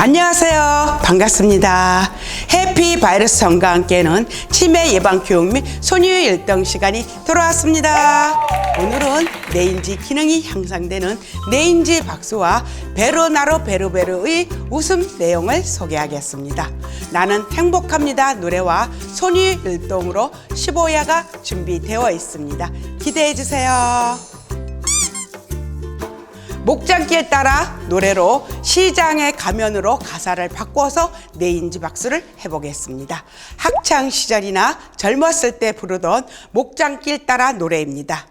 안녕하세요. 반갑습니다. 해피 바이러스 전과 함께는 치매 예방 교육 및 손유의 일동 시간이 돌아왔습니다. 오늘은 뇌인지 기능이 향상되는 뇌인지 박수와 베로나로 베르베르의 웃음 내용을 소개하겠습니다. 나는 행복합니다 노래와 손유의 일동으로 15야가 준비되어 있습니다. 기대해 주세요. 목장길 따라 노래로 시장의 가면으로 가사를 바꿔서 내인지 박수를 해보겠습니다. 학창 시절이나 젊었을 때 부르던 목장길 따라 노래입니다.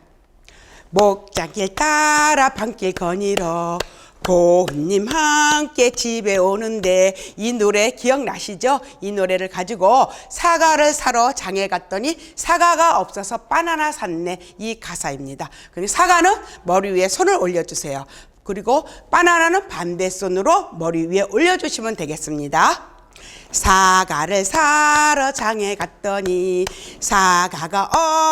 목장길 따라 밤길 거니러 고운님 함께 집에 오는데 이 노래 기억나시죠? 이 노래를 가지고 사과를 사러 장에 갔더니 사과가 없어서 바나나 샀네 이 가사입니다. 그리고 사과는 머리 위에 손을 올려주세요. 그리고 바나나는 반대 손으로 머리 위에 올려주시면 되겠습니다. 사과를 사러 장에 갔더니 사과가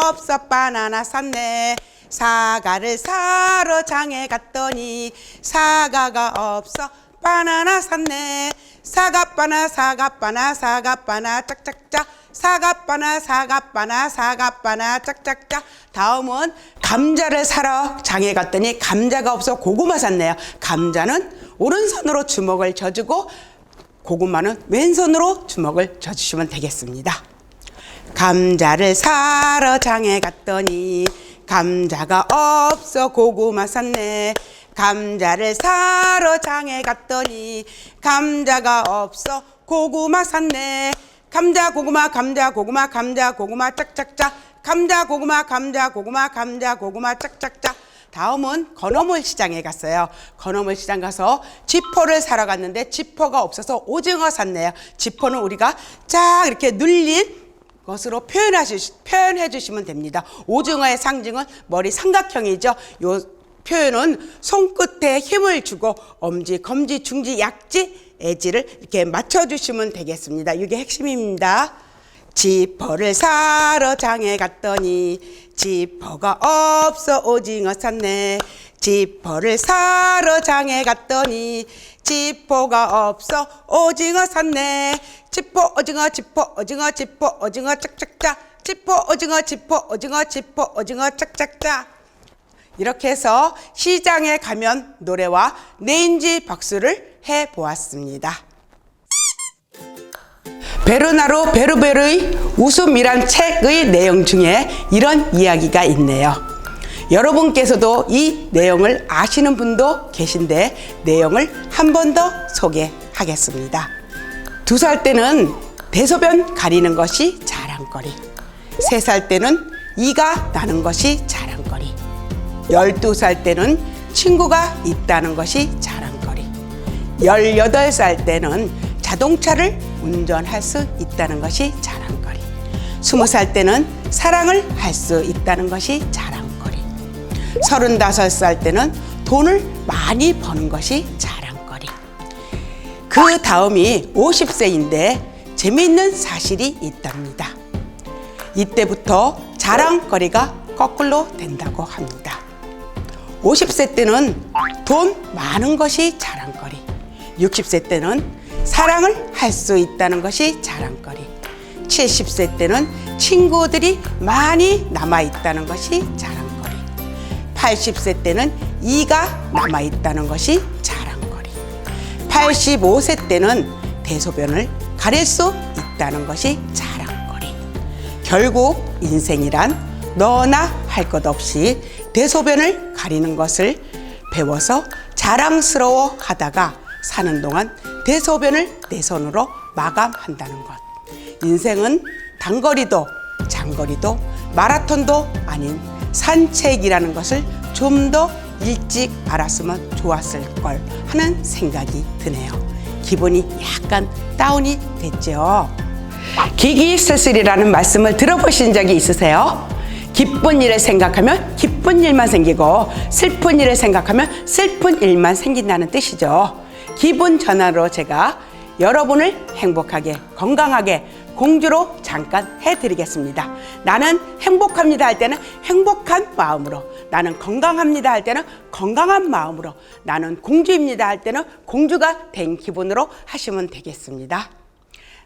없어 바나나 샀네. 사과를 사러 장에 갔더니 사과가 없어 바나나 샀네. 사과바나 사과바나 사과바나 짝짝짝 사과바나 사과바나 사과바나 짝짝짝 다음은 감자를 사러 장에 갔더니 감자가 없어 고구마 샀네요. 감자는 오른손으로 주먹을 져주고 고구마는 왼손으로 주먹을 져주시면 되겠습니다. 감자를 사러 장에 갔더니 감자가 없어 고구마 샀네. 감자를 사러 장에 갔더니 감자가 없어 고구마 샀네. 감자 고구마 감자 고구마 감자 고구마 짝짝짝 감자 고구마 감자 고구마 감자 고구마 짝짝짝 다음은 건어물 시장에 갔어요. 건어물 시장 가서 지포를 사러 갔는데 지포가 없어서 오징어 샀네요. 지포는 우리가 쫙 이렇게 눌린 것으로 표현하시, 표현해 주시면 됩니다. 오징어의 상징은 머리 삼각형이죠. 요 표현은 손끝에 힘을 주고 엄지, 검지, 중지, 약지, 애지를 이렇게 맞춰주시면 되겠습니다. 이게 핵심입니다. 지퍼를 사러 장에 갔더니 지퍼가 없어 오징어 샀네. 지퍼를 사러 장에 갔더니 지퍼가 없어 오징어 샀네. 지퍼 오징어 지퍼 오징어 지퍼 오징어 짝짝짝 지퍼 오징어 지퍼 오징어 지퍼 오징어 짝짝짝 이렇게 해서 시장에 가면 노래와 네인지 박수를 해 보았습니다. 베르나로 베르베르의 웃음이란 책의 내용 중에 이런 이야기가 있네요. 여러분께서도 이 내용을 아시는 분도 계신데 내용을 한 번 더 소개하겠습니다. 두 살 때는 대소변 가리는 것이 자랑거리. 세 살 때는 이가 나는 것이 자랑거리. 열두 살 때는 친구가 있다는 것이 자랑거리. 열여덟 살 때는 자동차를 운전할 수 있다는 것이 자랑거리. 스무 살 때는 사랑을 할 수 있다는 것이 자랑거리. 서른다섯 살 때는 돈을 많이 버는 것이 자랑거리. 그 다음이 50세인데 재미있는 사실이 있답니다. 이때부터 자랑거리가 거꾸로 된다고 합니다. 50세 때는 돈 많은 것이 자랑거리. 60세 때는 사랑을 할 수 있다는 것이 자랑거리. 70세 때는 친구들이 많이 남아 있다는 것이 자랑거리. 80세 때는 이가 남아 있다는 것이 자랑거리. 85세 때는 대소변을 가릴 수 있다는 것이 자랑거리. 결국 인생이란 너나 할 것 없이 대소변을 가리는 것을 배워서 자랑스러워 하다가 사는 동안 대소변을 내 손으로 마감한다는 것. 인생은 단거리도 장거리도 마라톤도 아닌 산책이라는 것을 좀 더 일찍 알았으면 좋았을 걸 하는 생각이 드네요. 기분이 약간 다운이 됐죠. 기기슬슬이라는 말씀을 들어보신 적이 있으세요? 기쁜 일을 생각하면 기쁜 일만 생기고 슬픈 일을 생각하면 슬픈 일만 생긴다는 뜻이죠. 기분 전환으로 제가 여러분을 행복하게 건강하게 공주로 잠깐 해드리겠습니다. 나는 행복합니다 할 때는 행복한 마음으로, 나는 건강합니다 할 때는 건강한 마음으로, 나는 공주입니다 할 때는 공주가 된 기분으로 하시면 되겠습니다.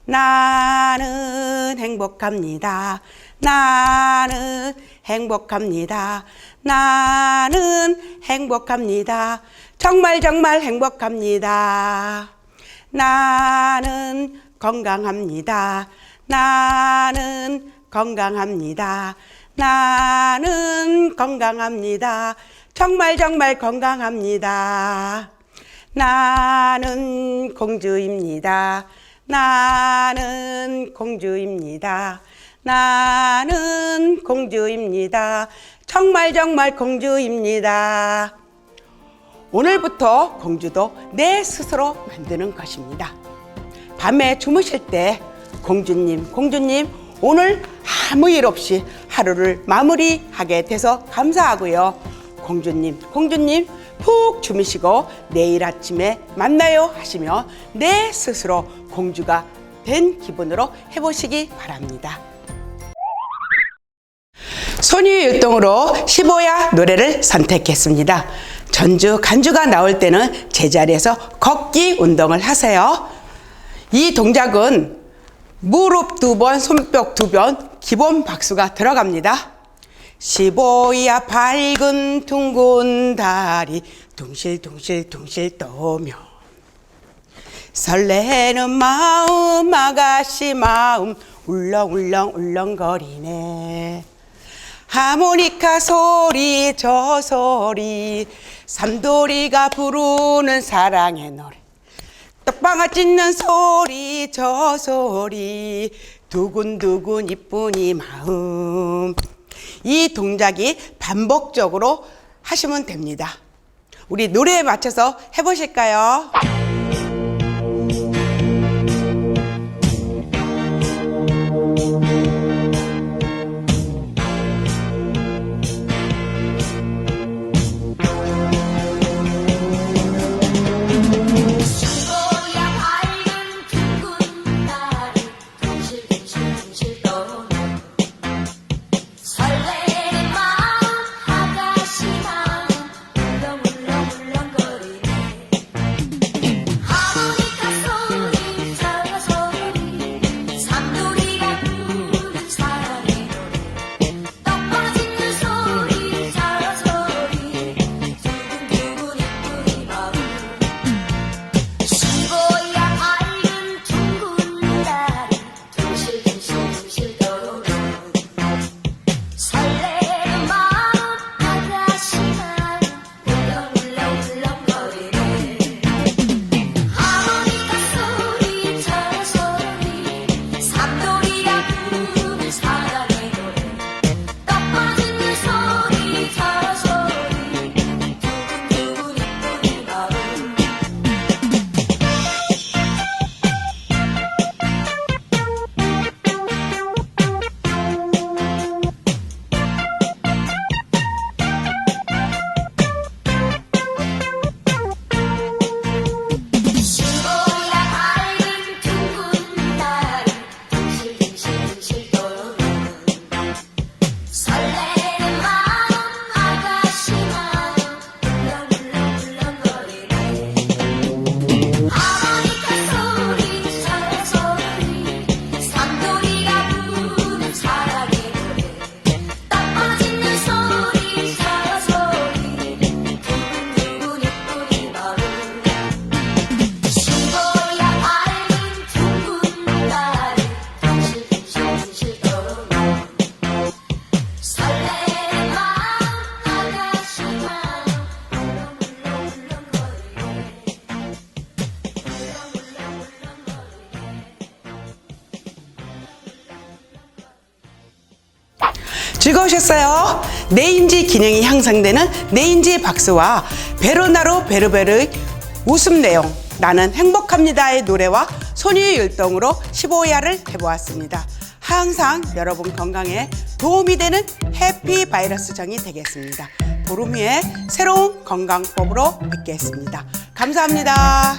나는 행복합니다. 나는 행복합니다. 나는 행복합니다. 정말 정말 행복합니다. 나는 건강합니다. 나는 건강합니다. 나는 건강합니다. 정말 정말 건강합니다. 나는 공주입니다. 나는 공주입니다. 나는 공주입니다. 정말 정말 공주입니다. 오늘부터 공주도 내 스스로 만드는 것입니다. 밤에 주무실 때 공주님, 공주님, 오늘 아무 일 없이 하루를 마무리하게 돼서 감사하고요. 공주님, 공주님, 푹 주무시고 내일 아침에 만나요 하시며 내 스스로 공주가 된 기분으로 해보시기 바랍니다. 손유율동으로 15야 노래를 선택했습니다. 전주 간주가 나올 때는 제자리에서 걷기 운동을 하세요. 이 동작은 무릎 두 번, 손뼉 두 번, 기본 박수가 들어갑니다. 15야 밝은 둥근 다리 둥실둥실 둥실 떠며. 설레는 마음 아가씨 마음 울렁울렁 울렁거리네. 하모니카 소리 저 소리 삼돌이가 부르는 사랑의 노래 떡방아 찢는 소리 저 소리. 두근두근 이쁜 이 마음. 이 동작이 반복적으로 하시면 됩니다. 우리 노래에 맞춰서 해보실까요? 즐거우셨어요? 뇌인지 기능이 향상되는 뇌인지 박수와 베로나로 베르베르의 웃음 내용 나는 행복합니다의 노래와 손유율동으로 15야를 해보았습니다. 항상 여러분 건강에 도움이 되는 해피 바이러스 정이 되겠습니다. 보름 후에 새로운 건강법으로 뵙겠습니다. 감사합니다.